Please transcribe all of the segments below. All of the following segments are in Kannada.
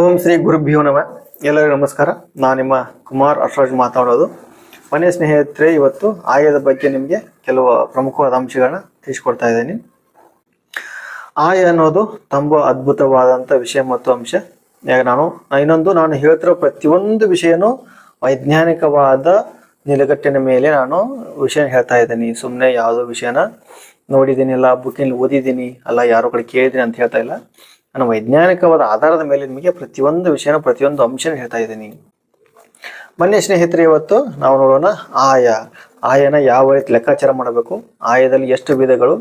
ಓಂ ಶ್ರೀ ಗುರುಭ್ಯೋ ನಮ. ಎಲ್ಲರಿಗೂ ನಮಸ್ಕಾರ. ನಾನು ನಿಮ್ಮ ಕುಮಾರ್ ಅಶ್ವರಾಜ್ ಮಾತಾಡೋದು. ಮನೆ ಸ್ನೇಹಿತರೆ, ಇವತ್ತು ಆಯದ ಬಗ್ಗೆ ನಿಮಗೆ ಕೆಲವು ಪ್ರಮುಖವಾದ ಅಂಶಗಳನ್ನ ತಿಳಿಸ್ಕೊಡ್ತಾ ಇದ್ದೀನಿ. ಆಯ ಅನ್ನೋದು ತುಂಬ ಅದ್ಭುತವಾದಂಥ ವಿಷಯ ಮತ್ತು ಅಂಶ. ಯಾಕೆ ನಾನು, ಇನ್ನೊಂದು ನಾನು ಹೇಳ್ತಿರೋ ಪ್ರತಿಯೊಂದು ವಿಷಯನೂ ವೈಜ್ಞಾನಿಕವಾದ ನಿಲುಗಟ್ಟಿನ ಮೇಲೆ ನಾನು ವಿಷಯ ಹೇಳ್ತಾ ಇದ್ದೀನಿ. ಸುಮ್ಮನೆ ಯಾವುದೋ ವಿಷಯನ ನೋಡಿದ್ದೀನಿ ಇಲ್ಲ ಬುಕ್ಕಿನಲ್ಲಿ ಓದಿದ್ದೀನಿ ಅಲ್ಲ ಯಾರೋ ಕಡೆ ಕೇಳಿದ್ದೀನಿ ಅಂತ ಹೇಳ್ತಾ ಇಲ್ಲ. ನಾನು ವೈಜ್ಞಾನಿಕವಾದ ಆಧಾರದ ಮೇಲೆ ನಿಮಗೆ ಪ್ರತಿಯೊಂದು ವಿಷಯನ, ಪ್ರತಿಯೊಂದು ಅಂಶನ ಹೇಳ್ತಾ ಇದ್ದೀನಿ. ಮೊನ್ನೆ ಸ್ನೇಹಿತರೆ, ಇವತ್ತು ನಾವು ನೋಡೋಣ ಆಯ. ಆಯನ ಯಾವ ರೀತಿ ಲೆಕ್ಕಾಚಾರ ಮಾಡಬೇಕು? ಆಯದಲ್ಲಿ ಎಷ್ಟು ವಿಧಗಳು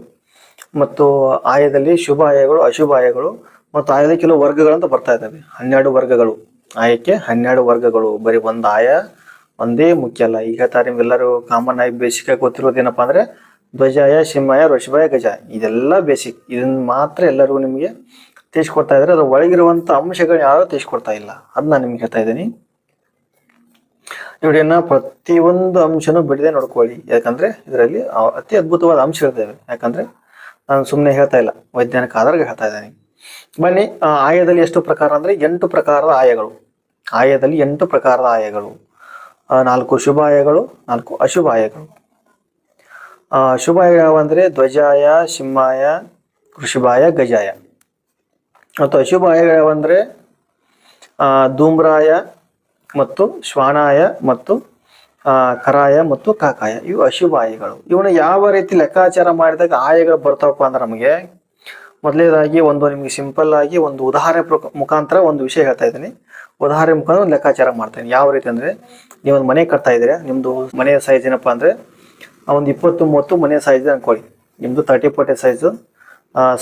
ಮತ್ತು ಆಯದಲ್ಲಿ ಶುಭ ಆಯಗಳು, ಅಶುಭ ಆಯಗಳು ಮತ್ತು ಆಯದ ಕೆಲವು ವರ್ಗಗಳಂತ ಬರ್ತಾ ಇದ್ದಾವೆ. ಹನ್ನೆರಡು ವರ್ಗಗಳು. ಆಯಕ್ಕೆ ಹನ್ನೆರಡು ವರ್ಗಗಳು. ಬರೀ ಒಂದು ಆಯ, ಒಂದೇ ಮುಖ್ಯ ಅಲ್ಲ. ಈಗ ತಾ ನಿಮ್ಗೆಲ್ಲರೂ ಕಾಮನ್ ಆಗಿ ಬೇಸಿಕ್ ಆಗಿ ಗೊತ್ತಿರೋದೇನಪ್ಪ ಅಂದ್ರೆ ಧ್ವಜಾಯ, ಸಿಂಹಾಯ ಋಷಭಾಯ ಗಜ ಇದೆಲ್ಲ ಬೇಸಿಕ್ ಇದನ್ನ ಮಾತ್ರ ಎಲ್ಲರಿಗೂ ನಿಮಗೆ ತಿಳಿಸ್ಕೊಡ್ತಾ ಇದ್ದಾರೆ ಅದ್ರ ಒಳಗಿರುವಂಥ ಅಂಶಗಳು ಯಾರು ತಿಳಿಸ್ಕೊಡ್ತಾ ಇಲ್ಲ. ಅದ್ ನಾನು ನಿಮ್ಗೆ ಹೇಳ್ತಾ ಇದ್ದೀನಿ. ವಿಡಿಯೋನ ಪ್ರತಿಯೊಂದು ಅಂಶನೂ ಬಿಡದೆ ನೋಡ್ಕೊಳ್ಳಿ. ಯಾಕಂದ್ರೆ ಇದರಲ್ಲಿ ಅತಿ ಅದ್ಭುತವಾದ ಅಂಶ ಇರ್ತೇವೆ. ಯಾಕಂದ್ರೆ ನಾನು ಸುಮ್ಮನೆ ಹೇಳ್ತಾ ಇಲ್ಲ. ವೈಜ್ಞಾನಿಕ ಆಧಾರ ಹೇಳ್ತಾ ಇದ್ದೀನಿ. ಬನ್ನಿ ಆಯದಲ್ಲಿ ಎಷ್ಟು ಪ್ರಕಾರ ಅಂದ್ರೆ ಎಂಟು ಪ್ರಕಾರದ ಆಯಗಳು. ಆಯದಲ್ಲಿ ಎಂಟು ಪ್ರಕಾರದ ಆಯಗಳು. ನಾಲ್ಕು ಶುಭ ಆಯಗಳು ನಾಲ್ಕು ಅಶುಭ ಆಯಗಳು. ಆ, ಶುಭ ಆಯ ಯಾವಂದ್ರೆ ಧ್ವಜಾಯ ಸಿಂಹಾಯ ಕೃಷಿಭಾಯ ಗಜಾಯ. ಮತ್ತು ಅಶುಭ ಯಾವಂದ್ರೆ ಧೂಮ್ರಾಯ ಮತ್ತು ಶ್ವಾನಾಯ ಮತ್ತು ಕರಾಯ ಮತ್ತು ಕಾಕಾಯ. ಇವು ಅಶುಭ ಆಯಗಳು ಇವನ್ನ ಯಾವ ರೀತಿ ಲೆಕ್ಕಾಚಾರ ಮಾಡಿದಾಗ ಆಯಗಳು ಬರ್ತಾವಪ್ಪ ಅಂದ್ರೆ ನಮಗೆ ಮೊದಲನೇದಾಗಿ ಒಂದು ನಿಮಗೆ ಸಿಂಪಲ್ ಆಗಿ ಒಂದು ಉದಾಹರಣೆ ಮುಖಾಂತರ ಒಂದು ವಿಷಯ ಹೇಳ್ತಾ ಇದ್ದೀನಿ. ಉದಾಹರಣೆ ಮುಖಾಂತರ ಒಂದು ಲೆಕ್ಕಾಚಾರ ಮಾಡ್ತೀನಿ ಯಾವ ರೀತಿ ಅಂದ್ರೆ ಒಂದು ಮನೆ ಕಟ್ತಾ ಇದ್ದೀರಾ ನಿಮ್ಮದು ಮನೆಯ ಸೈಜ್ ಏನಪ್ಪ ಅಂದ್ರೆ ಒಂದು ಇಪ್ಪತ್ತು ಮೂವತ್ತು ಮನೆಯ ಸೈಜ್ ಅನ್ಕೊಳ್ಳಿ. ನಿಮ್ಮದು ತರ್ಟಿ ಫೋರ್ಟಿ ಸೈಜು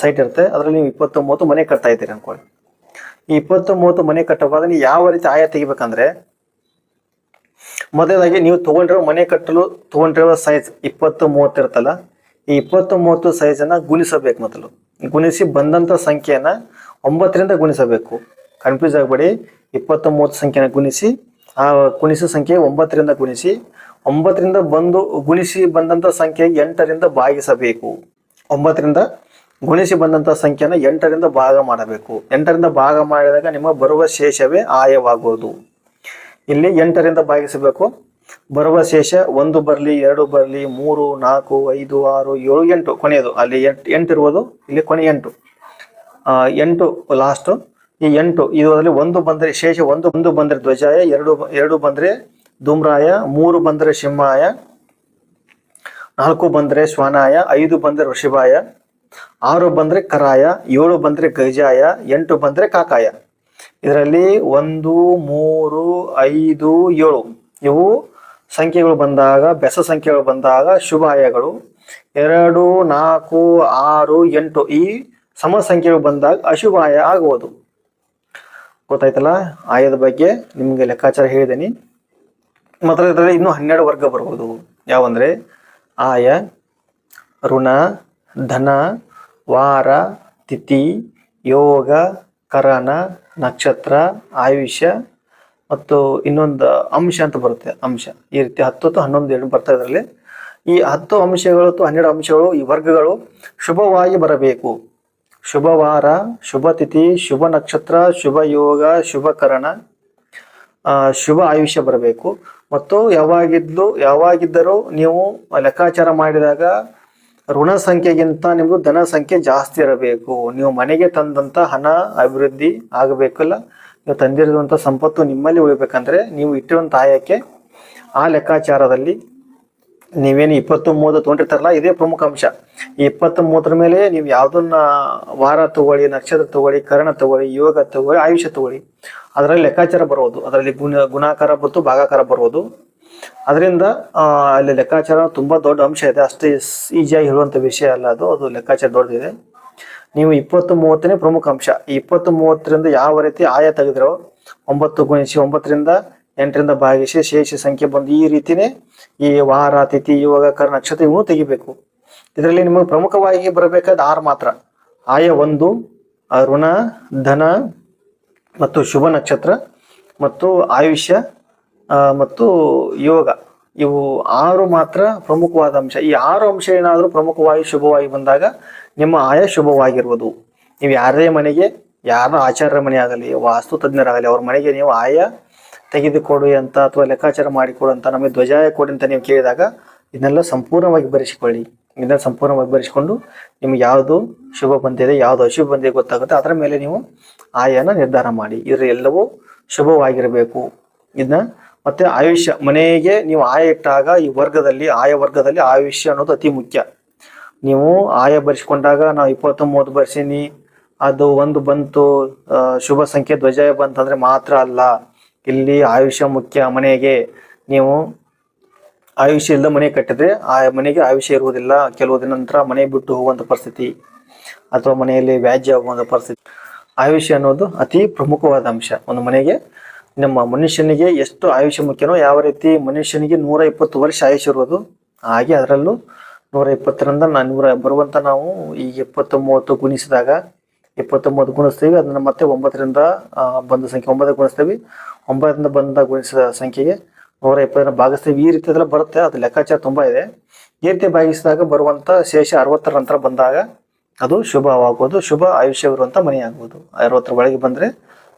ಸೈಟ್ ಇರುತ್ತೆ. ಅದರಲ್ಲಿ ನೀವು ಇಪ್ಪತ್ತು ಮೂವತ್ತು ಮನೆ ಕಟ್ತಾ ಇದ್ದೀರಿ ಅನ್ಕೊಳ್ಳಿ. ಈ ಇಪ್ಪತ್ತು ಮೂವತ್ತು ಮನೆ ಕಟ್ಟುವಾಗ ನೀವು ಯಾವ ರೀತಿ ಆಯ ತೆಗಿಬೇಕಂದ್ರೆ, ಮೊದಲಾಗಿ ನೀವು ತಗೊಂಡಿರೋ ಮನೆ ಕಟ್ಟಲು ತಗೊಂಡಿರೋ ಸೈಜ್ ಇಪ್ಪತ್ತು ಮೂವತ್ತು ಇರುತ್ತಲ್ಲ, ಈ ಇಪ್ಪತ್ತು ಮೂವತ್ತು ಸೈಜ್ ಅನ್ನ ಗುಣಿಸಬೇಕು ಮೊದಲು. ಗುಣಿಸಿ ಬಂದಂತ ಸಂಖ್ಯೆಯನ್ನ ಒಂಬತ್ತರಿಂದ ಗುಣಿಸಬೇಕು. ಕನ್ಫ್ಯೂಸ್ ಆಗಬೇಡಿ. ಇಪ್ಪತ್ತು ಮೂವತ್ತು ಸಂಖ್ಯೆನ ಗುಣಿಸಿ, ಆ ಗುಣಿಸೋ ಸಂಖ್ಯೆ ಒಂಬತ್ತರಿಂದ ಗುಣಿಸಿ, ಒಂಬತ್ತರಿಂದ ಬಂದು ಗುಣಿಸಿ ಬಂದಂತ ಸಂಖ್ಯೆ ಎಂಟರಿಂದ ಭಾಗಿಸಬೇಕು. ಒಂಬತ್ತರಿಂದ ಗುಣಿಸಿ ಬಂದಂತಹ ಸಂಖ್ಯೆನ ಎಂಟರಿಂದ ಭಾಗ ಮಾಡಬೇಕು. ಎಂಟರಿಂದ ಭಾಗ ಮಾಡಿದಾಗ ನಿಮ್ಮ ಬರುವ ಶೇಷವೇ ಆಯವಾಗುವುದು ಇಲ್ಲಿ ಎಂಟರಿಂದ ಭಾಗಿಸಬೇಕು. ಬರುವ ಶೇಷ ಒಂದು ಬರಲಿ, ಎರಡು ಬರಲಿ, ಮೂರು, ನಾಲ್ಕು, ಐದು, ಆರು, ಏಳು, ಎಂಟು ಕೊನೆಯದು. ಅಲ್ಲಿ ಎಂಟು ಎಂಟು ಇರುವುದು, ಇಲ್ಲಿ ಕೊನೆ ಎಂಟು. ಎಂಟು ಲಾಸ್ಟು ಈ ಎಂಟು ಇದರಲ್ಲಿ ಒಂದು ಬಂದರೆ ಶೇಷ, ಒಂದು ಒಂದು ಬಂದರೆ ಧ್ವಜಾಯ, ಎರಡು ಎರಡು ಬಂದರೆ ಧೂಮ್ರಾಯ, ಮೂರು ಬಂದರೆ ಸಿಂಹಾಯ, ನಾಲ್ಕು ಬಂದರೆ ಶ್ವಾನಾಯ, ಐದು ಬಂದರೆ ಋಷಭಾಯ ಆರು ಬಂದ್ರೆ ಕರಾಯ, ಏಳು ಬಂದ್ರೆ ಗಜಾಯ, ಎಂಟು ಬಂದ್ರೆ ಕಾಕಾಯ. ಇದರಲ್ಲಿ ಒಂದು, ಮೂರು, ಐದು, ಏಳು. ಇವು ಸಂಖ್ಯೆಗಳು ಬಂದಾಗ, ಬೆಸ ಸಂಖ್ಯೆಗಳು ಬಂದಾಗ ಶುಭಾಯಗಳು. ಎರಡು, ನಾಲ್ಕು, ಆರು, ಎಂಟು ಈ ಸಮ ಸಂಖ್ಯೆಗಳು ಬಂದಾಗ ಅಶುಭಾಯ ಆಗುವುದು ಗೊತ್ತಾಯ್ತಲ್ಲ? ಆಯದ ಬಗ್ಗೆ ನಿಮಗೆ ಲೆಕ್ಕಾಚಾರ ಹೇಳಿದ್ದೀನಿ ಮಾತ್ರ ಇದರಲ್ಲಿ ಇನ್ನೂ ಹನ್ನೆರಡು ವರ್ಗ ಬರ್ಬೋದು. ಯಾವಂದ್ರೆ? ಆಯ, ಋಣ ಧನ, ವಾರ, ತಿಥಿ, ಯೋಗ ಕರಣ ನಕ್ಷತ್ರ, ಆಯುಷ್ಯ ಮತ್ತು ಇನ್ನೊಂದು ಅಂಶ ಅಂತ ಬರುತ್ತೆ, ಅಂಶ. ಈ ರೀತಿ ಹತ್ತು ಅಥವಾ ಹನ್ನೊಂದು ಎರಡು ಬರ್ತಾ ಇದರಲ್ಲಿ. ಈ ಹತ್ತು ಅಂಶಗಳು ಅಥವಾ ಹನ್ನೆರಡು ಅಂಶಗಳು ಈ ವರ್ಗಗಳು ಶುಭವಾಗಿ ಬರಬೇಕು. ಶುಭ ವಾರ, ಶುಭ ತಿಥಿ, ಶುಭ ನಕ್ಷತ್ರ, ಶುಭ ಯೋಗ, ಶುಭ ಕರಣ ಶುಭ ಆಯುಷ್ಯ ಬರಬೇಕು. ಮತ್ತು ಯಾವಾಗಿದ್ಲು, ಯಾವಾಗಿದ್ದರೂ ನೀವು ಲೆಕ್ಕಾಚಾರ ಮಾಡಿದಾಗ ಋಣ ಸಂಖ್ಯೆಗಿಂತ ನಿಮ್ದು ಧನ ಸಂಖ್ಯೆ ಜಾಸ್ತಿ ಇರಬೇಕು. ನೀವು ಮನೆಗೆ ತಂದಂತ ಹಣ ಅಭಿವೃದ್ಧಿ ಆಗಬೇಕಲ್ಲ? ನೀವು ತಂದಿರುವಂತ ಸಂಪತ್ತು ನಿಮ್ಮಲ್ಲಿ ಉಳಿಬೇಕಂದ್ರೆ ನೀವು ಇಟ್ಟಿರುವಂತ ಆಯಕ್ಕೆ ಆ ಲೆಕ್ಕಾಚಾರದಲ್ಲಿ ನೀವೇನು ಇಪ್ಪತ್ತು ಮೂವತ್ತು ತೊಗೊಂಡಿರ್ತಾರಲ್ಲ ಇದೇ ಪ್ರಮುಖ ಅಂಶ. ಈ ಇಪ್ಪತ್ತು ಮೂವತ್ತರ ಮೇಲೆ ನೀವು ಯಾವ್ದನ್ನ ವಾರ ತಗೊಳ್ಳಿ, ನಕ್ಷತ್ರ ತಗೊಳ್ಳಿ, ಕರ್ಣ ತಗೊಳ್ಳಿ, ಯೋಗ ತಗೊಳ್ಳಿ, ಆಯುಷ್ಯ ತಗೊಳ್ಳಿ, ಅದರಲ್ಲಿ ಲೆಕ್ಕಾಚಾರ ಬರೋದು ಅದರಲ್ಲಿ ಗುಣ ಗುಣಾಕಾರ ಮತ್ತು ಭಾಗಾಕಾರ ಬರೋದು ಅದರಿಂದ ಅಲ್ಲಿ ಲೆಕ್ಕಾಚಾರ ತುಂಬಾ ದೊಡ್ಡ ಅಂಶ ಇದೆ. ಅಷ್ಟೇ ಈಸಿಯಾಗಿ ಹೇಳುವಂತ ವಿಷಯ ಅಲ್ಲ ಅದು ಅದು ಲೆಕ್ಕಾಚಾರ ದೊಡ್ಡದಿದೆ. ನೀವು ಇಪ್ಪತ್ತು ಮೂವತ್ತನೇ ಪ್ರಮುಖ ಅಂಶ. ಈ ಇಪ್ಪತ್ತು ಮೂವತ್ತರಿಂದ ಯಾವ ರೀತಿ ಆಯ ತೆಗೆದ್ರೋ, ಒಂಬತ್ತು ಗುಣಿಸಿ ಒಂಬತ್ತರಿಂದ ಎಂಟರಿಂದ ಭಾಗಿಸಿ ಶೇಷ ಸಂಖ್ಯೆ ಬಂದು ಈ ರೀತಿನೇ ಈ ವಾರ, ತಿಥಿ ಯೋಗ ಕರ ನಕ್ಷತ್ರ ಇವನು ತೆಗಿಬೇಕು. ಇದರಲ್ಲಿ ನಿಮಗೆ ಪ್ರಮುಖವಾಗಿ ಬರಬೇಕಾದ ಆರು ಮಾತ್ರ. ಆಯ ಒಂದು ಋಣ, ಧನ ಮತ್ತು ಶುಭ ನಕ್ಷತ್ರ ಮತ್ತು ಆಯುಷ್ಯ ಮತ್ತು ಯೋಗ. ಇವು ಆರು ಮಾತ್ರ ಪ್ರಮುಖವಾದ ಅಂಶ. ಈ ಆರು ಅಂಶ ಏನಾದರೂ ಪ್ರಮುಖವಾಗಿ ಶುಭವಾಗಿ ಬಂದಾಗ ನಿಮ್ಮ ಆಯ ಶುಭವಾಗಿರುವುದು. ನೀವು ಯಾರದೇ ಮನೆಗೆ ಯಾರ ಆಚಾರ್ಯರ ಮನೆ ಆಗಲಿ, ವಾಸ್ತು ತಜ್ಞರಾಗಲಿ, ಅವ್ರ ಮನೆಗೆ ನೀವು ಆಯ ತೆಗೆದುಕೊಡಿ ಅಂತ ಅಥವಾ ಲೆಕ್ಕಾಚಾರ ಮಾಡಿಕೊಡು ಅಂತ ನಮಗೆ ಧ್ವಜಾಯ ಕೊಡಿ ಅಂತ ನೀವು ಕೇಳಿದಾಗ ಇದನ್ನೆಲ್ಲ ಸಂಪೂರ್ಣವಾಗಿ ಬರೆಸಿಕೊಳ್ಳಿ ಇದನ್ನ ಸಂಪೂರ್ಣವಾಗಿ ಬರೆಸಿಕೊಂಡು ನಿಮ್ಗೆ ಯಾವುದು ಶುಭ ಬಂದಿದೆ, ಯಾವುದು ಅಶುಭ ಬಂದಿದೆ ಗೊತ್ತಾಗುತ್ತೆ. ಅದರ ಮೇಲೆ ನೀವು ಆಯನ ನಿರ್ಧಾರ ಮಾಡಿ. ಇದ್ರ ಎಲ್ಲವೂ ಶುಭವಾಗಿರಬೇಕು. ಇದನ್ನ ಮತ್ತೆ ಆಯುಷ್ಯ, ಮನೆಗೆ ನೀವು ಆಯ ಇಟ್ಟಾಗ ಈ ವರ್ಗದಲ್ಲಿ, ಆಯ ವರ್ಗದಲ್ಲಿ ಆಯುಷ್ಯ ಅನ್ನೋದು ಅತಿ ಮುಖ್ಯ. ನೀವು ಆಯ ಬರೆಸ್ಕೊಂಡಾಗ ನಾವು ಇಪ್ಪತ್ತೊಂಬತ್ತು ಮೂವತ್ತು ಬರ್ಸೀನಿ, ಅದು ಒಂದು ಬಂತು ಶುಭ ಸಂಖ್ಯೆ ಧ್ವಜ ಬಂತಂದ್ರೆ ಮಾತ್ರ ಅಲ್ಲ, ಇಲ್ಲಿ ಆಯುಷ್ಯ ಮುಖ್ಯ ಮನೆಗೆ. ನೀವು ಆಯುಷ್ಯ ಇಲ್ಲದ ಮನೆ ಕಟ್ಟಿದ್ರೆ ಆ ಮನೆಗೆ ಆಯುಷ್ಯ ಇರುವುದಿಲ್ಲ, ಕೆಲವು ದಿನ ನಂತರ ಮನೆ ಬಿಟ್ಟು ಹೋಗುವಂತ ಪರಿಸ್ಥಿತಿ ಅಥವಾ ಮನೆಯಲ್ಲಿ ವ್ಯಾಜ್ಯ ಆಗುವಂತ ಪರಿಸ್ಥಿತಿ. ಆಯುಷ್ಯ ಅನ್ನೋದು ಅತಿ ಪ್ರಮುಖವಾದ ಅಂಶ. ಒಂದು ಮನೆಗೆ ನಮ್ಮ ಮನುಷ್ಯನಿಗೆ ಎಷ್ಟು ಆಯುಷ್ಯ ಮುಖ್ಯನೋ ಯಾವ ರೀತಿ ಮನುಷ್ಯನಿಗೆ ನೂರ ಇಪ್ಪತ್ತು ವರ್ಷ ಆಯುಷ್ಯ ಇರುವುದು ಹಾಗೆ ಅದರಲ್ಲೂ ನೂರ ಇಪ್ಪತ್ತರಿಂದ ನೂರ ಬರುವಂತ ನಾವು ಈ ಎಪ್ಪತ್ತು ಮೂವತ್ತು ಗುಣಿಸಿದಾಗ ಇಪ್ಪತ್ತೊಂಬತ್ತು ಗುಣಿಸ್ತೀವಿ, ಅದನ್ನ ಮತ್ತೆ ಒಂಬತ್ತರಿಂದ ಬಂದ ಸಂಖ್ಯೆ ಒಂಬತ್ತು ಗುಣಿಸ್ತೀವಿ. ಒಂಬತ್ತರಿಂದ ಬಂದ ಗುಣಿಸಿದ ಸಂಖ್ಯೆಗೆ ನೂರ ಇಪ್ಪತ್ತರಿಂದ ಭಾಗಿಸ್ತೀವಿ. ಈ ರೀತಿ ಬರುತ್ತೆ, ಅದು ಲೆಕ್ಕಾಚಾರ ತುಂಬಾ ಇದೆ. ಈ ರೀತಿ ಭಾಗಿಸಿದಾಗ ಬರುವಂತ ಶೇಷ ಅರವತ್ತರ ನಂತರ ಬಂದಾಗ ಅದು ಶುಭವಾಗುವುದು, ಶುಭ ಆಯುಷ್ಯವಿರುವಂತ ಮನೆ ಆಗುವುದು ಅರವತ್ತರ ಒಳಗೆ ಬಂದ್ರೆ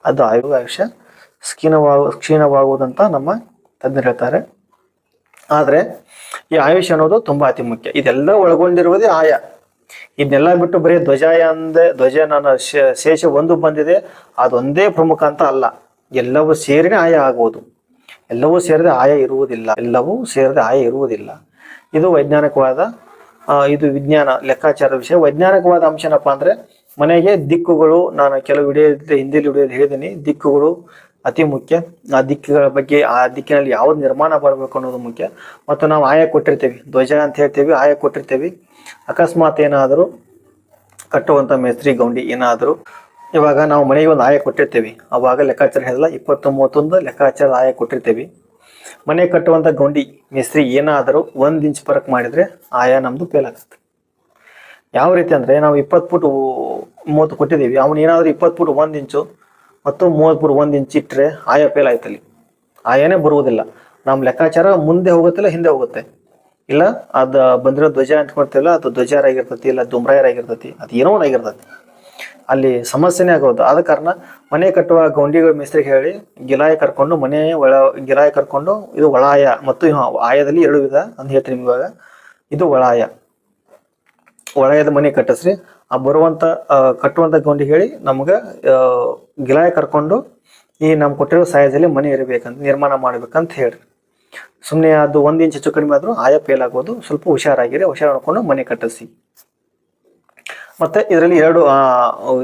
ಅದು ಆಯು ಆಯುಷ್ಯ. ಕ್ಷೀಣವಾಗ, ಕ್ಷೀಣವಾಗುವುದಂತ ನಮ್ಮ ತಜ್ಞರು ಹೇಳ್ತಾರೆ. ಆದರೆ ಈ ಆಯುಷ್ ಅನ್ನೋದು ತುಂಬ ಅತಿ ಮುಖ್ಯ. ಇದೆಲ್ಲ ಒಳಗೊಂಡಿರುವುದೇ ಆಯ. ಇದನ್ನೆಲ್ಲ ಬಿಟ್ಟು ಬರೀ ಧ್ವಜಾಯ ಅಂದೆ ಧ್ವಜ ನನ್ನ ಶೇಷ ಒಂದು ಬಂದಿದೆ, ಅದೊಂದೇ ಪ್ರಮುಖ ಅಂತ ಅಲ್ಲ. ಎಲ್ಲವೂ ಸೇರಿನೇ ಆಯ ಆಗುವುದು ಎಲ್ಲವೂ ಸೇರಿದೆ ಆಯ ಇರುವುದಿಲ್ಲ. ಎಲ್ಲವೂ ಸೇರಿದೆ ಆಯ ಇರುವುದಿಲ್ಲ. ಇದು ವೈಜ್ಞಾನಿಕವಾದ ಇದು ವಿಜ್ಞಾನ ಲೆಕ್ಕಾಚಾರದ ವಿಷಯ. ವೈಜ್ಞಾನಿಕವಾದ ಅಂಶ ಏನಪ್ಪ ಅಂದ್ರೆ ಮನೆಗೆ ದಿಕ್ಕುಗಳು, ನಾನು ಕೆಲವು ವಿಡಿಯೋ ಹಿಂದಿಲಿ ವಿಡಿಯೋದಲ್ಲಿ ಹೇಳಿದ್ದೀನಿ, ದಿಕ್ಕುಗಳು ಅತಿ ಮುಖ್ಯ. ಆ ದಿಕ್ಕುಗಳ ಬಗ್ಗೆ, ಆ ದಿಕ್ಕಿನಲ್ಲಿ ಯಾವ್ದು ನಿರ್ಮಾಣ ಬರಬೇಕು ಅನ್ನೋದು ಮುಖ್ಯ. ಮತ್ತು ನಾವು ಆಯ ಕೊಟ್ಟಿರ್ತೀವಿ. ಧ್ವಜ ಅಂತ ಹೇಳ್ತೀವಿ, ಆಯ ಕೊಟ್ಟಿರ್ತೀವಿ. ಅಕಸ್ಮಾತ್ ಏನಾದರೂ ಕಟ್ಟುವಂತ ಮೇಸ್ತ್ರಿ ಗೌಂಡಿ ಏನಾದರೂ, ಇವಾಗ ನಾವು ಮನೆಗೆ ಒಂದು ಆಯ ಕೊಟ್ಟಿರ್ತೀವಿ. ಅವಾಗ ಲೆಕ್ಕಾಚಾರ ಹೇಳಿಲ್ಲ ಇಪ್ಪತ್ತು ಮೂವತ್ತೊಂದು ಲೆಕ್ಕಾಚಾರದ ಆಯ ಕೊಟ್ಟಿರ್ತೀವಿ. ಮನೆ ಕಟ್ಟುವಂತ ಗೌಂಡಿ ಮೇಸ್ತ್ರಿ ಏನಾದರೂ ಒಂದು ಇಂಚ್ ಪರಕ್ ಮಾಡಿದ್ರೆ ಆಯ ನಮ್ದು ಫೇಲ್ ಆಗುತ್ತೆ ಯಾವ ರೀತಿ ಅಂದ್ರೆ ನಾವು ಇಪ್ಪತ್ತು ಫುಟ್ ಮೂವತ್ತು ಕೊಟ್ಟಿದ್ದೀವಿ. ಅವನು ಏನಾದರೂ ಇಪ್ಪತ್ತು ಫುಟ್ ಒಂದು ಇಂಚು ಮತ್ತು ಮೂವತ್ತು ಒಂದು ಇಂಚ್ ಇಟ್ಟರೆ ಆಯ ಫೇಲ್ ಆಯ್ತಲ್ಲಿ. ಆಯಾನೇ ಬರುವುದಿಲ್ಲ. ನಮ್ಮ ಲೆಕ್ಕಾಚಾರ ಮುಂದೆ ಹೋಗುತ್ತಿಲ್ಲ, ಹಿಂದೆ ಹೋಗುತ್ತೆ. ಇಲ್ಲ, ಅದು ಬಂದಿರೋ ಧ್ವಜ ಅಂಟ್ಕೊಳ್ತಿಲ್ಲ ಅದು ಧ್ವಜಾರ ಆಗಿರ್ತತಿ ಇಲ್ಲ ದುಮ್ರಾಯರ್ ಆಗಿರ್ತತಿ ಅದು ಏನೋ ಒಂದು ಆಗಿರ್ತತಿ. ಅಲ್ಲಿ ಸಮಸ್ಯೆನೇ ಆಗೋದು. ಆದ ಕಾರಣ ಮನೆ ಕಟ್ಟುವ ಗೌಂಡಿಗಳ ಮೇಸ್ತ್ರಿಗೆ ಹೇಳಿ, ಗಿಲಾಯ ಕರ್ಕೊಂಡು ಮನೆ ಒಳ, ಗಿಲಾಯ ಕರ್ಕೊಂಡು ಇದು ಒಳಾಯ ಮತ್ತು ಆಯದಲ್ಲಿ ಎರಡು ವಿಧ ಅಂತ ಹೇಳ್ತೀನಿ ಇವಾಗ. ಇದು ಒಳಾಯ. ಒಳಾಯದ ಮನೆ ಕಟ್ಟಿಸ್ರಿ. ಆ ಬರುವಂತ ಕಟ್ಟುವಂತ ಗೌಂಡಿ ಹೇಳಿ ನಮ್ಗೆ ಗಿಲಾಯ ಕರ್ಕೊಂಡು ಈ ನಮ್ ಕೊಟ್ಟಿರೋ ಸಾಯಜಲ್ಲಿ ಮನೆ ಇರಬೇಕಂತ, ನಿರ್ಮಾಣ ಮಾಡ್ಬೇಕಂತ ಹೇಳಿ ಸುಮ್ಮನೆ ಅದು ಒಂದು ಇಂಚ್ ಹೆಚ್ಚು ಕಡಿಮೆ ಆದ್ರೂ ಆಯ ಫೇಲ್ ಆಗೋದು ಸ್ವಲ್ಪ ಹುಷಾರಾಗಿರಿ ಹುಷಾರು ನೋಡ್ಕೊಂಡು ಮನೆ ಕಟ್ಟಿಸಿ. ಮತ್ತೆ ಇದರಲ್ಲಿ ಎರಡು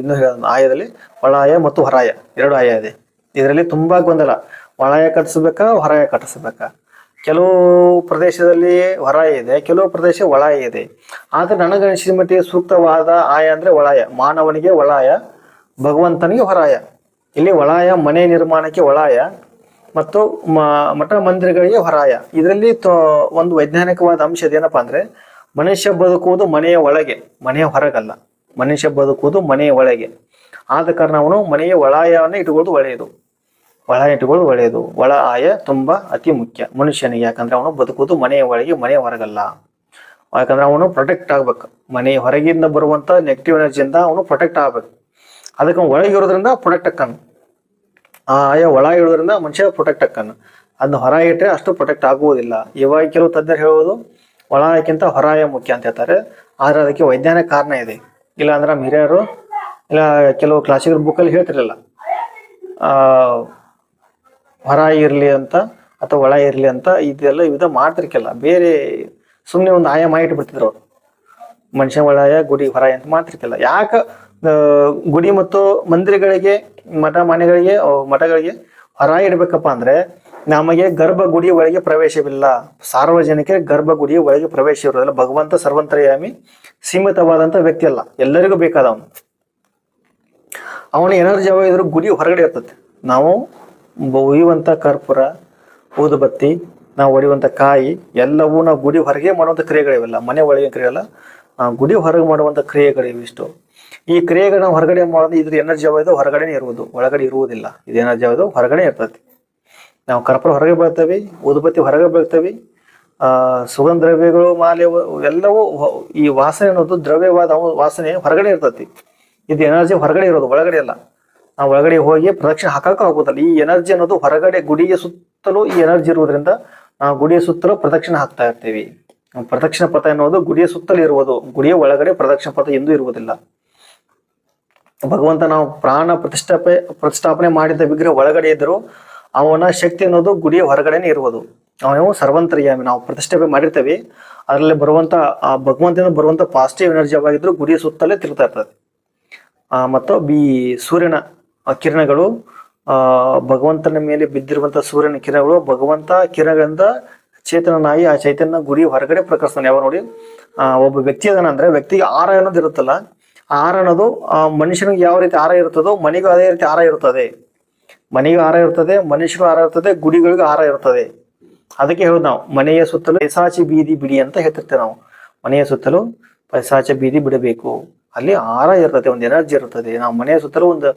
ಇನ್ನು ಆಯದಲ್ಲಿ ಒಳಾಯ ಮತ್ತು ಹೊರಾಯ. ಎರಡು ಆಯ ಇದೆ. ಇದರಲ್ಲಿ ತುಂಬಾ ಗೊಂದಲ. ಒಳಾಯ ಕಟ್ಟಿಸ್ಬೇಕಾ, ಹೊರಾಯ ಕಟ್ಟಿಸ್ಬೇಕಾ? ಕೆಲವು ಪ್ರದೇಶದಲ್ಲಿ ಹೊರ ಇದೆ, ಕೆಲವು ಪ್ರದೇಶ ಒಳ ಇದೆ. ಆದರೆ ನನಗನಿಸಿದ ಮಟ್ಟಿಗೆ ಸೂಕ್ತವಾದ ಆಯ ಅಂದರೆ ಒಳಾಯ, ಮಾನವನಿಗೆ ಒಳಾಯ, ಭಗವಂತನಿಗೆ ಹೊರಾಯ. ಇಲ್ಲಿ ಒಳಾಯ, ಮನೆ ನಿರ್ಮಾಣಕ್ಕೆ ಒಳಾಯ ಮತ್ತು ಮಠ ಮಂದಿರಗಳಿಗೆ ಹೊರಾಯ. ಇದರಲ್ಲಿ ಒಂದು ವೈಜ್ಞಾನಿಕವಾದ ಅಂಶ ಏನಪ್ಪಾ ಅಂದರೆ, ಮನುಷ್ಯ ಬದುಕುವುದು ಮನೆಯ ಒಳಗೆ, ಮನೆಯ ಹೊರಗಲ್ಲ. ಮನುಷ್ಯ ಬದುಕುವುದು ಮನೆಯ ಒಳಗೆ. ಆದ ಕಾರಣ ಅವನು ಮನೆಯ ಒಳಾಯವನ್ನು ಇಟ್ಕೊಳ್ಳೋದು ಒಳ್ಳೆಯದು. ಒಳ ಒಳ್ಳೆಯದು. ಒಳ ಆಯ ತುಂಬಾ ಅತಿ ಮುಖ್ಯ. ಮನುಷ್ಯನಿಗೆ ಯಾಕಂದ್ರೆ ಅವನು ಬದುಕುವುದು ಮನೆಯ ಒಳಗೆ ಮನೆಯ ಹೊರಗಲ್ಲ. ಯಾಕಂದ್ರೆ ಅವನು ಪ್ರೊಟೆಕ್ಟ್ ಆಗ್ಬೇಕು. ಮನೆಯ ಹೊರಗಿಂದ ಬರುವಂತ ನೆಗೆಟಿವ್ ಎನರ್ಜಿಯಿಂದ ಅವನು ಪ್ರೊಟೆಕ್ಟ್ ಆಗ್ಬೇಕು. ಅದಕ್ಕೆ ಒಳಗಿರೋದ್ರಿಂದ ಪ್ರೊಟೆಕ್ಟ್ ಅಕ್ಕನು. ಆ ಆಯ ಒಳ ಇಡೋದ್ರಿಂದ ಮನುಷ್ಯ ಪ್ರೊಟೆಕ್ಟ್ ಅಕ್ಕನು. ಅದನ್ನ ಹೊರ ಇಟ್ಟರೆ ಅಷ್ಟು ಪ್ರೊಟೆಕ್ಟ್ ಆಗುವುದಿಲ್ಲ. ಇವಾಗ ಕೆಲವು ತಜ್ಞರು ಹೇಳೋದು ಒಳಕ್ಕಿಂತ ಹೊರಾಯ ಮುಖ್ಯ ಅಂತ ಹೇಳ್ತಾರೆ. ಆದ್ರೆ ಅದಕ್ಕೆ ವೈಜ್ಞಾನಿಕ ಕಾರಣ ಇದೆ. ಇಲ್ಲ ಅಂದ್ರೆ ನಮ್ಮ ಹಿರಿಯರು, ಇಲ್ಲ ಕೆಲವು ಕ್ಲಾಸಿಕಲ್ ಬುಕ್ಕಲ್ಲಿ ಹೇಳ್ತಿರಲಿಲ್ಲ. ಹೊರ ಇರಲಿ ಅಂತ ಅಥವಾ ಒಳ ಇರಲಿ ಅಂತ ಇದೆಲ್ಲ ವಿಧ ಮಾಡ್ತಿರ್ಕಿಲ್ಲ ಬೇರೆ ಸುಮ್ಮನೆ ಒಂದು ಆಯಾಮ ಇಟ್ಬಿಡ್ತಿದ್ರು ಅವ್ರು. ಮನುಷ್ಯ ಒಳಾಯ ಗುಡಿ ಹೊರ ಅಂತ ಮಾಡ್ತಿರ್ಕಿಲ್ಲ ಯಾಕ? ಗುಡಿ ಮತ್ತು ಮಂದಿರಗಳಿಗೆ ಮಠ ಮನೆಗಳಿಗೆ ಮಠಗಳಿಗೆ ಹೊರ ಇಡ್ಬೇಕಪ್ಪ ಅಂದ್ರೆ ನಮಗೆ ಗರ್ಭಗುಡಿ ಒಳಗೆ ಪ್ರವೇಶವಿಲ್ಲ. ಸಾರ್ವಜನಿಕರಿಗೆ ಗರ್ಭಗುಡಿಯ ಒಳಗೆ ಪ್ರವೇಶ ಇರೋದಿಲ್ಲ ಭಗವಂತ ಸರ್ವಂತರ್ಯಾಮಿ ಸೀಮಿತವಾದಂತ ವ್ಯಕ್ತಿ ಅಲ್ಲ ಎಲ್ಲರಿಗೂ ಬೇಕಾದವನು. ಅವನು ಎನರ್ಜಿ ಯಾವಾಗ ಗುಡಿ ಹೊರಗಡೆ ಇರ್ತದೆ. ನಾವು ಒಯ್ಯುವಂತ ಕರ್ಪೂರ, ಊದುಬತ್ತಿ, ನಾವು ಹೊಡೆಯುವಂತ ಕಾಯಿ, ಎಲ್ಲವೂ ನಾವು ಗುಡಿ ಹೊರಗೆ ಮಾಡುವಂತ ಕ್ರಿಯೆಗಳಿವೆಲ್ಲ. ಮನೆ ಒಳಗೆ ಕ್ರಿಯೆಲ್ಲ ಗುಡಿ ಹೊರಗೆ ಮಾಡುವಂತ ಕ್ರಿಯೆಗಳಿವೆ ಇಷ್ಟು. ಈ ಕ್ರಿಯೆಗಳನ್ನ ಹೊರಗಡೆ ಮಾಡೋದು ಇದ್ರ ಎನರ್ಜಿ ಯಾವುದು ಹೊರಗಡೆ ಇರುವುದು. ಒಳಗಡೆ ಇರುವುದಿಲ್ಲ. ಇದು ಎನರ್ಜಿ ಯಾವುದು ಹೊರಗಡೆ ಇರ್ತದೆ. ನಾವು ಕರ್ಪೂರ ಹೊರಗೆ ಬೆಳ್ತೇವೆ ಊದುಬತ್ತಿ ಹೊರಗೆ ಬೆಳ್ತೇವೆ ಸುಗಂಧ ದ್ರವ್ಯಗಳು ಮಾಲೆ, ಎಲ್ಲವೂ ಈ ವಾಸನೆ ಅನ್ನೋದು ದ್ರವ್ಯವಾದ ವಾಸನೆ ಹೊರಗಡೆ ಇರ್ತತಿ ಇದು ಎನರ್ಜಿ ಹೊರಗಡೆ ಇರೋದು, ಒಳಗಡೆ ಅಲ್ಲ. ನಾವು ಒಳಗಡೆ ಹೋಗಿ ಪ್ರದಕ್ಷಿಣೆ ಹಾಕಕ್ಕೆ ಆಗೋದಲ್ಲ. ಈ ಎನರ್ಜಿ ಅನ್ನೋದು ಹೊರಗಡೆ ಗುಡಿಯ ಸುತ್ತಲೂ ಈ ಎನರ್ಜಿ ಇರುವುದರಿಂದ ನಾವು ಗುಡಿಯ ಸುತ್ತಲೂ ಪ್ರದಕ್ಷಿಣೆ ಹಾಕ್ತಾ ಇರ್ತೀವಿ. ಪ್ರದಕ್ಷಿಣ ಪಥ ಎನ್ನುವುದು ಗುಡಿಯ ಸುತ್ತಲೂ ಇರುವುದು. ಗುಡಿಯ ಒಳಗಡೆ ಪ್ರದಕ್ಷಿಣ ಪಥ ಎಂದೂ ಇರುವುದಿಲ್ಲ. ಭಗವಂತ ನಾವು ಪ್ರಾಣ ಪ್ರತಿಷ್ಠಾಪೆ, ಪ್ರತಿಷ್ಠಾಪನೆ ಮಾಡಿದ ವಿಗ್ರಹ ಒಳಗಡೆ ಇದ್ದರೂ ಅವನ ಶಕ್ತಿ ಅನ್ನೋದು ಗುಡಿಯ ಹೊರಗಡೆನೆ ಇರುವುದು. ಅವನು ಸರ್ವಂತರ್ಯಾಮಿ. ನಾವು ಪ್ರತಿಷ್ಠಾಪನೆ ಮಾಡಿರ್ತೇವೆ. ಅದರಲ್ಲಿ ಬರುವಂತ, ಆ ಭಗವಂತನ ಬರುವಂತ ಪಾಸಿಟಿವ್ ಎನರ್ಜಿ ಆಗಿದ್ರು ಗುಡಿಯ ಸುತ್ತಲೇ ತಿರುಗ್ತಾ ಇರ್ತದೆ. ಮತ್ತು ಬಿ ಸೂರ್ಯನ ಕಿರಣಗಳು, ಆ, ಭಗವಂತನ ಮೇಲೆ ಬಿದ್ದಿರುವಂತ ಸೂರ್ಯನ ಕಿರಣಗಳು, ಭಗವಂತ ಕಿರಣಗಳಿಂದ ಚೇತನನಾಗಿ ಆ ಚೈತನ್ಯ ಗುಡಿ ಹೊರಗಡೆ ಪ್ರಕಟಿಸ್ತಾನೆ. ಯಾವ ನೋಡಿ? ಒಬ್ಬ ವ್ಯಕ್ತಿ ಅದನ್ನ ಅಂದ್ರೆ ವ್ಯಕ್ತಿಗೆ ಆರ ಅನ್ನೋದು ಇರುತ್ತಲ್ಲ ಆರ ಅನ್ನೋದು ಆ ಮನುಷ್ಯನಿಗೆ ಯಾವ ರೀತಿ ಆರ ಇರುತ್ತದೋ, ಮನೆಗೂ ಅದೇ ರೀತಿ ಆರ ಇರುತ್ತದೆ. ಮನೆಗೂ ಆರ ಇರ್ತದೆ ಮನುಷ್ಯರು ಆರ ಇರ್ತದೆ ಗುಡಿಗಳಿಗೂ ಆರ ಇರ್ತದೆ ಅದಕ್ಕೆ ಹೇಳೋದು ನಾವು, ಮನೆಯ ಸುತ್ತಲೂ ಪೈಸಾಚಿ ಬೀದಿ ಬಿಡಿ ಅಂತ ಹೇಳ್ತಿರ್ತೇವೆ ನಾವು. ಮನೆಯ ಸುತ್ತಲೂ ಪೈಸಾಚಿ ಬೀದಿ ಬಿಡಬೇಕು. ಅಲ್ಲಿ ಆರ ಇರ್ತದೆ, ಒಂದು ಎನರ್ಜಿ ಇರ್ತದೆ. ನಾವು ಮನೆಯ ಸುತ್ತಲೂ ಒಂದು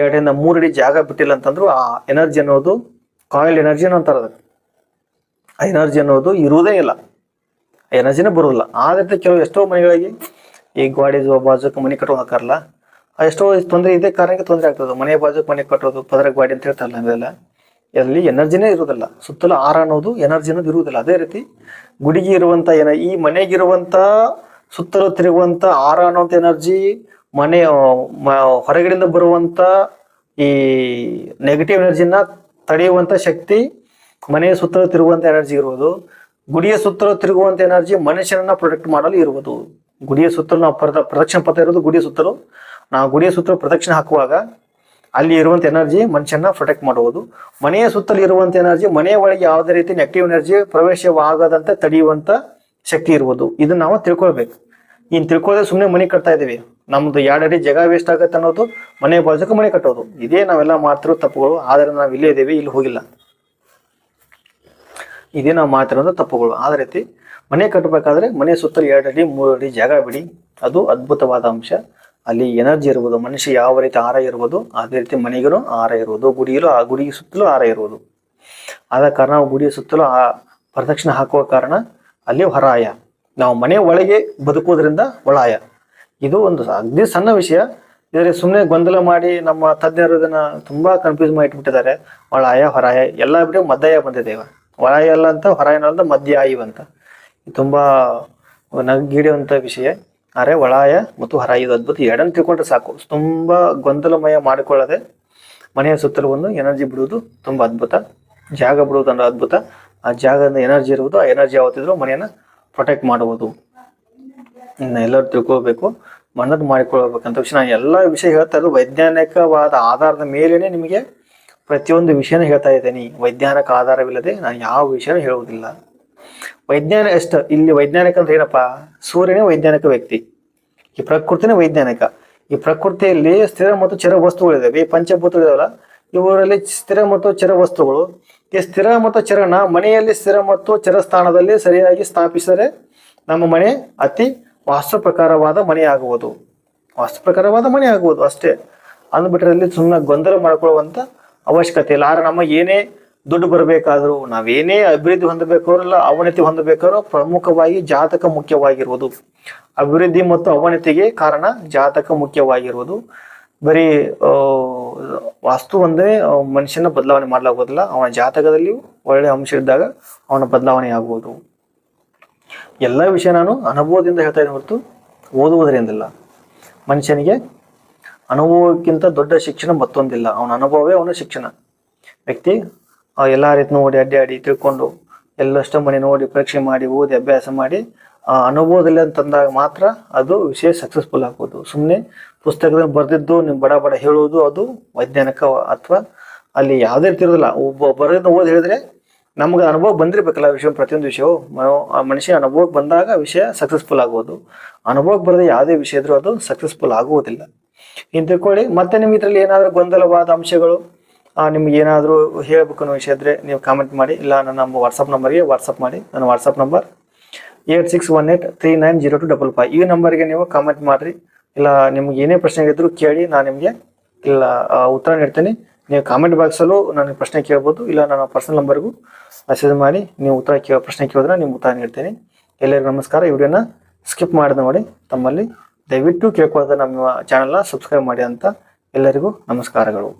ಎರಡರಿಂದ ಮೂರಡಿ ಜಾಗ ಬಿಟ್ಟಿಲ್ಲ ಅಂತಂದ್ರು ಆ ಎನರ್ಜಿ ಅನ್ನೋದು ಕಾಯಿಲ್ ಎನರ್ಜಿ ಅಂತಾರೆ ಅದಕ್ಕೆ ಆ ಎನರ್ಜಿ ಅನ್ನೋದು ಇರುವುದೇ ಇಲ್ಲ. ಎನರ್ಜಿನೇ ಬರೋದಿಲ್ಲ ಆದ್ರೆ ಕೆಲವು ಎಷ್ಟೋ ಮನೆಗಳಿಗೆ ಈ ಗಾಡಿ ಬಾಜುಕ್ ಮನೆ ಕಟ್ಟೋ ಹಾಕಾರಲ್ಲ. ಆ ಎಷ್ಟೋ ತೊಂದರೆ ಇದೇ ಕಾರಣಕ್ಕೆ ತೊಂದರೆ ಆಗ್ತದೆ. ಮನೆ ಬಾಜುಕ್ ಮನೆ ಕಟ್ಟೋದು, ಪದರ ಗ್ವಾಡಿ ಅಂತ ಹೇಳ್ತಾರಲ್ಲ ಅದೆಲ್ಲ ಅಲ್ಲಿ ಎನರ್ಜಿನೇ ಇರುವುದಿಲ್ಲ. ಸುತ್ತಲೂ ಆರ ಅನ್ನೋದು ಎನರ್ಜಿ ಅನ್ನೋದು ಇರುವುದಿಲ್ಲ. ಅದೇ ರೀತಿ ಗುಡಿಗೆ ಇರುವಂತ ಏನ, ಈ ಮನೆಗಿರುವಂತ ಸುತ್ತಲೂ ತಿರುಗುವಂತ ಆರ ಅನ್ನೋಂಥ ಎನರ್ಜಿ ಮನೆ ಹೊರಗಡೆಯಿಂದ ಬರುವಂತ ಈ ನೆಗೆಟಿವ್ ಎನರ್ಜಿನ ತಡೆಯುವಂತ ಶಕ್ತಿ ಮನೆಯ ಸುತ್ತಲೂ ತಿರುಗುವಂತ ಎನರ್ಜಿ ಇರುವುದು ಗುಡಿಯ ಸುತ್ತಲೂ ತಿರುಗುವಂತ ಎನರ್ಜಿ ಮನುಷ್ಯನನ್ನ ಪ್ರೊಟೆಕ್ಟ್ ಮಾಡಲು ಇರುವುದು ಗುಡಿಯ ಸುತ್ತಲೂ ನಾವು ಪ್ರದ, ಪ್ರದಕ್ಷಿಣೆ ಪಥ ಇರೋದು ಗುಡಿಯ ಸುತ್ತಲೂ. ನಾವು ಗುಡಿಯ ಸುತ್ತಲೂ ಪ್ರದಕ್ಷಿಣೆ ಹಾಕುವಾಗ ಅಲ್ಲಿ ಇರುವಂತ ಎನರ್ಜಿ ಮನುಷ್ಯನ ಪ್ರೊಟೆಕ್ಟ್ ಮಾಡುವುದು ಮನೆಯ ಸುತ್ತಲೂ ಇರುವಂತ ಎನರ್ಜಿ ಮನೆಯ ಒಳಗೆ ಯಾವುದೇ ರೀತಿ ನೆಗೆಟಿವ್ ಎನರ್ಜಿ ಪ್ರವೇಶವಾಗದಂತೆ ತಡೆಯುವಂತ ಶಕ್ತಿ ಇರ್ಬೋದು. ಇದನ್ನ ನಾವು ತಿಳ್ಕೊಳ್ಬೇಕು. ಇನ್ ತಿಳ್ಕೊಳ್ಳದೆ ಸುಮ್ಮನೆ ಮನೆ ಕಟ್ತಾ ಇದೀವಿ. ನಮ್ದು ಎರಡು ಅಡಿ ಜಾಗ ವೇಸ್ಟ್ ಆಗತ್ತೆ ಅನ್ನೋದು ಮನೆ ಬಾಜುಕ ಮನೆ ಕಟ್ಟೋದು. ಇದೇ ನಾವೆಲ್ಲ ಮಾಡ್ತಿರೋ ತಪ್ಪುಗಳು. ಆದ್ರೆ ನಾವು ಇಲ್ಲೇ ಇದ್ದೀವಿ ಇಲ್ಲಿ ಹೋಗಿಲ್ಲ. ಇದೇ ನಾವು ಮಾಡ್ತಿರೋದು ತಪ್ಪುಗಳು. ಆದ ರೀತಿ ಮನೆ ಕಟ್ಟಬೇಕಾದ್ರೆ ಮನೆ ಸುತ್ತಲೂ ಎರಡು ಅಡಿ ಜಾಗ ಬಿಡಿ. ಅದು ಅದ್ಭುತವಾದ ಅಂಶ. ಅಲ್ಲಿ ಎನರ್ಜಿ ಇರ್ಬೋದು. ಮನುಷ್ಯ ಯಾವ ರೀತಿ ಆರ ಇರ್ಬೋದು, ಅದೇ ರೀತಿ ಮನೆಗೂ ಆರ ಇರುವುದು ಗುಡಿಯಲ್ಲೂ ಆ ಗುಡಿಗೆ ಸುತ್ತಲೂ ಆರ ಇರುವುದು ಆದ ಕಾರಣ ಗುಡಿಯ ಸುತ್ತಲೂ ಆ ಪ್ರದಕ್ಷಿಣೆ ಹಾಕುವ ಕಾರಣ ಅಲ್ಲಿ ಹೊರಾಯ. ನಾವು ಮನೆ ಒಳಗೆ ಬದುಕುವುದರಿಂದ ಒಳಾಯ. ಇದು ಒಂದು ಅಗ್ದಿ ಸಣ್ಣ ವಿಷಯ. ಇದರಲ್ಲಿ ಸುಮ್ಮನೆ ಗೊಂದಲ ಮಾಡಿ ನಮ್ಮ ತಜ್ಞರು ಇದನ್ನ ತುಂಬಾ ಕನ್ಫ್ಯೂಸ್ ಮಾಡಿ ಇಟ್ಬಿಟ್ಟಿದ್ದಾರೆ ಒಳಾಯ, ಹೊರಾಯ, ಎಲ್ಲ ಬಿಟ್ಟು ಮದ್ದಾಯ ಬಂದಿದೆ ಒಳಾಯ ಅಲ್ಲ ಅಂತ ಹೊರಾಯನಲ್ಲ ಅಂತ ಇದು ತುಂಬಾ ನಗಿಡಿಯುವಂತ ವಿಷಯ. ಆದರೆ ಒಳಾಯ ಮತ್ತು ಹೊರಾಯ ಇದು ಅದ್ಭುತ. ಎರಡನ್ನು ತಿಳ್ಕೊಂಡ್ರೆ ಸಾಕು. ತುಂಬಾ ಗೊಂದಲಮಯ ಮಾಡಿಕೊಳ್ಳದೆ ಮನೆಯ ಸುತ್ತಲೂ ಒಂದು ಎನರ್ಜಿ ಬಿಡುವುದು ತುಂಬಾ ಅದ್ಭುತ. ಜಾಗ ಬಿಡುವುದು ಅಂದ್ರೆ ಅದ್ಭುತ. ಆ ಜಾಗದಿಂದ ಎನರ್ಜಿ ಇರುವುದು, ಆ ಎನರ್ಜಿ ಯಾವತ್ತಿದ್ರು ಮನೆಯನ್ನ ಪ್ರೊಟೆಕ್ಟ್ ಮಾಡುವುದು. ಇನ್ನ ಎಲ್ಲರೂ ತಿಳ್ಕೊಬೇಕು ಮನದ್ದು ಮಾಡಿಕೊಳ್ಬೇಕಂತ ವಿಷಯ. ನಾನು ಎಲ್ಲ ವಿಷಯ ಹೇಳ್ತಾ ಇರೋದು ವೈಜ್ಞಾನಿಕವಾದ ಆಧಾರದ ಮೇಲೇನೆ ನಿಮಗೆ ಪ್ರತಿಯೊಂದು ವಿಷಯನೂ ಹೇಳ್ತಾ ಇದ್ದೀನಿ. ವೈಜ್ಞಾನಿಕ ಆಧಾರವಿಲ್ಲದೆ ನಾನು ಯಾವ ವಿಷಯನೂ ಹೇಳುವುದಿಲ್ಲ. ವೈಜ್ಞಾನಿಕ ಅಷ್ಟ ಇಲ್ಲಿ ವೈಜ್ಞಾನಿಕ ಅಂದ್ರೆ ಏನಪ್ಪ? ಸೂರ್ಯನೇ ವೈಜ್ಞಾನಿಕ ವ್ಯಕ್ತಿ. ಈ ಪ್ರಕೃತಿನೇ ವೈಜ್ಞಾನಿಕ. ಈ ಪ್ರಕೃತಿಯಲ್ಲಿ ಸ್ಥಿರ ಮತ್ತು ಚರ ವಸ್ತುಗಳಿದಾವೆ. ಈ ಪಂಚಭೂತಗಳಿದಾವಲ್ಲ, ಇವರಲ್ಲಿ ಸ್ಥಿರ ಮತ್ತು ಚರ ವಸ್ತುಗಳು. ಈ ಸ್ಥಿರ ಮತ್ತು ಚರಣ, ಮನೆಯಲ್ಲಿ ಸ್ಥಿರ ಮತ್ತು ಚರಸ್ಥಾನದಲ್ಲಿ ಸರಿಯಾಗಿ ಸ್ಥಾಪಿಸಿದರೆ ನಮ್ಮ ಮನೆ ಅತಿ ವಾಸ್ತು ಪ್ರಕಾರವಾದ ಮನೆಯಾಗುವುದು. ವಾಸ್ತು ಪ್ರಕಾರವಾದ ಮನೆ ಆಗುವುದು ಅಷ್ಟೇ. ಅಂದ್ಬಿಟ್ರಲ್ಲಿ ಸುಮ್ಮನೆ ಗೊಂದಲ ಮಾಡ್ಕೊಳ್ಳುವಂಥ ಅವಶ್ಯಕತೆ ಇಲ್ಲ. ಆದ್ರೆ ನಮ್ಮ ಏನೇ ದುಡ್ಡು ಬರಬೇಕಾದರೂ ನಾವೇನೇ ಅಭಿವೃದ್ಧಿ ಹೊಂದಬೇಕಾದ್ರಲ್ಲ ಅವನತಿ ಹೊಂದಬೇಕಾದ್ರೂ ಪ್ರಮುಖವಾಗಿ ಜಾತಕ ಮುಖ್ಯವಾಗಿರುವುದು. ಅಭಿವೃದ್ಧಿ ಮತ್ತು ಅವನತಿಗೆ ಕಾರಣ ಜಾತಕ ಮುಖ್ಯವಾಗಿರುವುದು. ಬರೀ ವಾಸ್ತು ಒಂದೇ ಮನುಷ್ಯನ ಬದಲಾವಣೆ ಮಾಡಲಾಗೋದಿಲ್ಲ. ಅವನ ಜಾತಕದಲ್ಲಿಯೂ ಒಳ್ಳೆ ಅಂಶ ಇದ್ದಾಗ ಅವನ ಬದಲಾವಣೆ ಆಗುವುದು ಎಲ್ಲ ವಿಷಯ ನಾನು ಅನುಭವದಿಂದ ಹೇಳ್ತಾ ಇದ್ದೀನಿ ಹೊರತು ಓದುವುದರಿಂದಲ್ಲ. ಮನುಷ್ಯನಿಗೆ ಅನುಭವಕ್ಕಿಂತ ದೊಡ್ಡ ಶಿಕ್ಷಣ ಮತ್ತೊಂದಿಲ್ಲ. ಅವನ ಅನುಭವವೇ ಅವನ ಶಿಕ್ಷಣ. ವ್ಯಕ್ತಿ ಎಲ್ಲ ರೀತಿ ನೋಡಿ, ಅಡ್ಡಾಡಿ, ತಿಳ್ಕೊಂಡು ಎಲ್ಲಷ್ಟು ಮನೆ ನೋಡಿ, ಪರೀಕ್ಷೆ ಮಾಡಿ, ಓದಿ, ಅಭ್ಯಾಸ ಮಾಡಿ ಅನುಭವದಲ್ಲಿ ಅಂತಂದಾಗ ಮಾತ್ರ ಅದು ವಿಷಯ ಸಕ್ಸಸ್ಫುಲ್ ಆಗ್ಬೋದು ಸುಮ್ಮನೆ ಪುಸ್ತಕದಲ್ಲಿ ಬರೆದಿದ್ದು ನೀವು ಬಡ ಬಡ ಹೇಳೋದು ಅದು ವೈಜ್ಞಾನಿಕ ಅಥವಾ ಅಲ್ಲಿ ಯಾವುದೇ ರೀತಿ ಇರೋದಿಲ್ಲ. ಒಬ್ಬ ಬರೆದ ಓದಿ ಹೇಳಿದ್ರೆ ನಮ್ಗೆ ಅನುಭವ ಬಂದಿರಬೇಕಲ್ಲ ವಿಷಯ ಪ್ರತಿಯೊಂದು ವಿಷಯವು. ಮನುಷ್ಯ ಅನುಭವಕ್ಕೆ ಬಂದಾಗ ವಿಷಯ ಸಕ್ಸಸ್ಫುಲ್ ಆಗ್ಬೋದು ಅನುಭವಕ್ಕೆ ಬರದೆ ಯಾವುದೇ ವಿಷಯ ಇದ್ರೂ ಅದು ಸಕ್ಸಸ್ಫುಲ್ ಆಗುವುದಿಲ್ಲ. ಇನ್ನು ತಿಳ್ಕೊಳ್ಳಿ, ಮತ್ತೆ ನಿಮ್ಗೆ ಇದರಲ್ಲಿ ಏನಾದರೂ ಗೊಂದಲವಾದ ಅಂಶಗಳು ನಿಮ್ಗೆ ಏನಾದರೂ ಹೇಳಬೇಕು ಅನ್ನೋ ವಿಷಯ ಇದ್ರೆ ನೀವು ಕಾಮೆಂಟ್ ಮಾಡಿ. ಇಲ್ಲ, ನನ್ನ ವಾಟ್ಸಪ್ ನಂಬರ್ಗೆ ವಾಟ್ಸಪ್ ಮಾಡಿ. ನನ್ನ WhatsApp number eight six one eight three nine zero two double five. ಈ ನಂಬರ್ಗೆ ನೀವು ಕಾಮೆಂಟ್ ಮಾಡಿರಿ. ಇಲ್ಲ, ನಿಮ್ಗೆ ಏನೇ ಪ್ರಶ್ನೆ ಇದ್ರು ಕೇಳಿ, ನಾನು ನಿಮಗೆ ಇಲ್ಲ ಉತ್ತರ ನೀಡ್ತೀನಿ. ನೀವು ಕಾಮೆಂಟ್ ಬಾಕ್ಸಲ್ಲೂ ನನಗೆ ಪ್ರಶ್ನೆ ಕೇಳ್ಬೋದು. ಇಲ್ಲ, ನನ್ನ ಪರ್ಸನಲ್ ನಂಬರ್ಗೂ ಮೆಸೇಜ್ ಮಾಡಿ, ನೀವು ಉತ್ತರ ಕೇ ಪ್ರಶ್ನೆ ಕೇಳಿದ್ರೆ ನಿಮ್ಗೆ ಉತ್ತರ ನೀಡ್ತೀನಿ. ಎಲ್ಲರಿಗೂ ನಮಸ್ಕಾರ. ಈ ಸ್ಕಿಪ್ ಮಾಡಿದ ನೋಡಿ, ತಮ್ಮಲ್ಲಿ ದಯವಿಟ್ಟು ಕೇಳ್ಕೊಳ್ಳೋದು ನಮ್ಮ ಚಾನಲ್ನ ಸಬ್ಸ್ಕ್ರೈಬ್ ಮಾಡಿ ಅಂತ ಎಲ್ಲರಿಗೂ ನಮಸ್ಕಾರಗಳು.